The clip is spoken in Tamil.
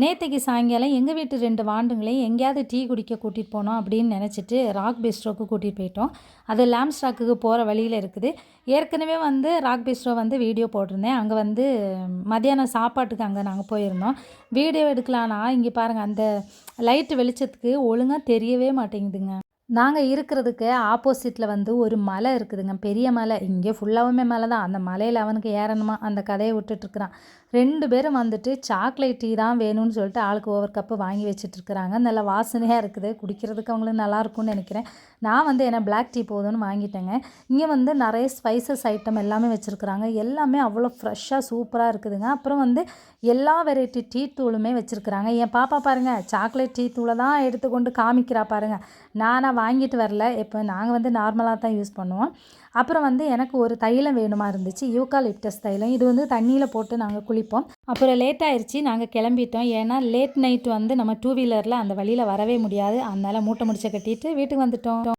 நேற்றுக்கு சாயங்காலம் எங்கள் வீட்டு ரெண்டு வாண்டுங்களையும் எங்கேயாவது டீ குடிக்க கூட்டிகிட்டு போனோம் அப்படின்னு நினச்சிட்டு ராக் பிஸ்ட்ரோக்கு கூட்டிகிட்டு போயிட்டோம். அது லேம்ப் ஸ்டாக்குக்கு போகிற வழியில் இருக்குது. ஏற்கனவே வந்து ராக் பிஸ்ட்ரோ வந்து வீடியோ போட்டிருந்தேன். அங்கே வந்து மதியானம் சாப்பாட்டுக்கு அங்கே நாங்கள் போயிருந்தோம். வீடியோ எடுக்கலான்னா இங்கே பாருங்கள் அந்த லைட்டு வெளிச்சத்துக்கு ஒழுங்காக தெரியவே மாட்டேங்குதுங்க. நாங்கள் இருக்கிறதுக்கு ஆப்போசிட்டில் வந்து ஒரு மலை இருக்குதுங்க. பெரிய மலை. இங்கே ஃபுல்லாகவுமே மலை தான். அந்த மலையில் அவனுக்கு ஏறணுமா? அந்த கதையை விட்டுட்டுருக்குறான் ரெண்டு பேரும் வந்துட்டு சாக்லேட் டீ தான் வேணும்னு சொல்லிட்டு ஆளுக்கு ஓவர் கப்பு வாங்கி வச்சுட்ருக்குறாங்க நல்ல வாசனையாக இருக்குது. குடிக்கிறதுக்கு அவங்களுக்கு நல்லாயிருக்குன்னு நினைக்கிறேன். நான் வந்து என்ன பிளாக் டீ போதும்னு வாங்கிட்டேங்க. இங்கே வந்து நிறைய ஸ்பைசஸ் ஐட்டம் எல்லாமே வச்சுருக்குறாங்க. எல்லாமே அவ்வளோ ஃப்ரெஷ்ஷாக சூப்பராக இருக்குதுங்க. அப்புறம் வந்து எல்லா வெரைட்டி டீ தூளுமே வச்சுருக்குறாங்க. என் பாப்பா பாருங்கள் சாக்லேட் டீ தூளை தான் எடுத்துக்கொண்டு காமிக்கிறா பாருங்கள் நானாக வாங்கிட்டு வரல. இப்போ நாங்கள் வந்து நார்மலாக தான் யூஸ் பண்ணுவோம். அப்புறம் வந்து எனக்கு ஒரு தைலம் வேணுமா இருந்துச்சு. யூகாலிப்டஸ் தைலம். இது வந்து தண்ணியில் போட்டு நாங்கள் குளிப்போம். அப்புறம் லேட் ஆயிடுச்சு நாங்கள் கிளம்பிட்டோம். ஏன்னா லேட் நைட் வந்து நம்ம டூ வீலரில் அந்த வழியில் வரவே முடியாது. அதனால் மூட்டை முடிச்ச கட்டிட்டு வீட்டுக்கு வந்துட்டோம்.